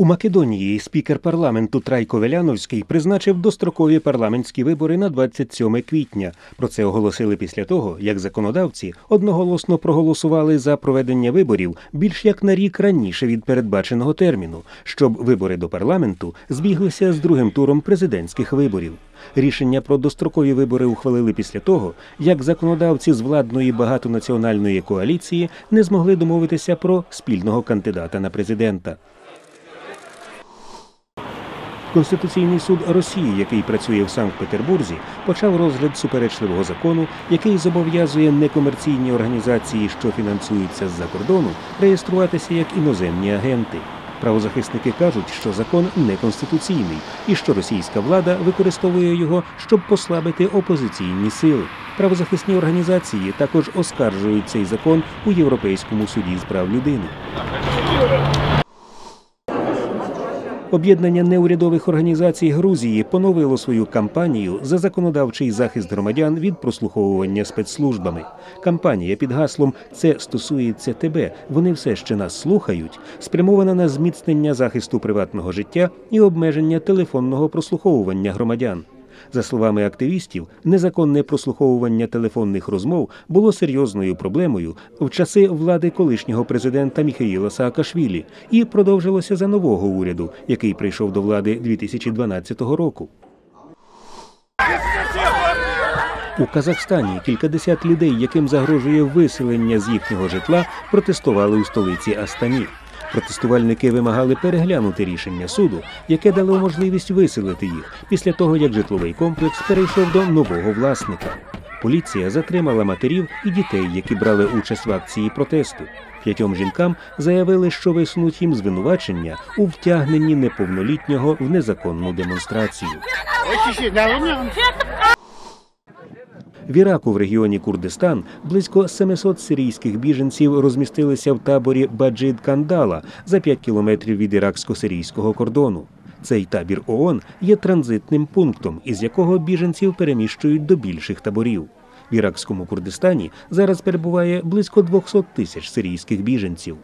У Македонії спікер парламенту Трайко Веляновський призначив дострокові парламентські вибори на 27 квітня. Про це оголосили після того, як законодавці одноголосно проголосували за проведення виборів більш як на рік раніше від передбаченого терміну, щоб вибори до парламенту збіглися з другим туром президентських виборів. Рішення про дострокові вибори ухвалили після того, як законодавці з владної багатонаціональної коаліції не змогли домовитися про спільного кандидата на президента. Конституційний суд Росії, який працює в Санкт-Петербурзі, почав розгляд суперечливого закону, який зобов'язує некомерційні організації, що фінансуються з-за кордону, реєструватися як іноземні агенти. Правозахисники кажуть, що закон неконституційний і що російська влада використовує його, щоб послабити опозиційні сили. Правозахисні організації також оскаржують цей закон у Європейському суді з прав людини. Об'єднання неурядових організацій Грузії поновило свою кампанію за законодавчий захист громадян від прослуховування спецслужбами. Кампанія під гаслом Це стосується тебе. Вони все ще нас слухають. спрямована на зміцнення захисту приватного життя і обмеження телефонного прослуховування громадян. За словами активістів, незаконне прослуховування телефонних розмов було серйозною проблемою в часи влади колишнього президента Міхаїла Саакашвілі і продовжилося за нового уряду, який прийшов до влади 2012 року. У Казахстані кількадесят людей, яким загрожує виселення з їхнього житла, протестували у столиці Астані. Протестувальники вимагали переглянути рішення суду, яке дало можливість виселити їх після того, як житловий комплекс перейшов до нового власника. Поліція затримала матерів і дітей, які брали участь в акції протесту. П'ятьом жінкам заявили, що висунуть їм звинувачення у втягненні неповнолітнього в незаконну демонстрацію. В Іраку в регіоні Курдистан близько 700 сирійських біженців розмістилися в таборі Баджид Кандала за 5 кілометрів від іраксько-сирійського кордону. Цей табір ООН є транзитним пунктом, із якого біженців переміщують до більших таборів. В іракському Курдистані зараз перебуває близько 200 тисяч сирійських біженців.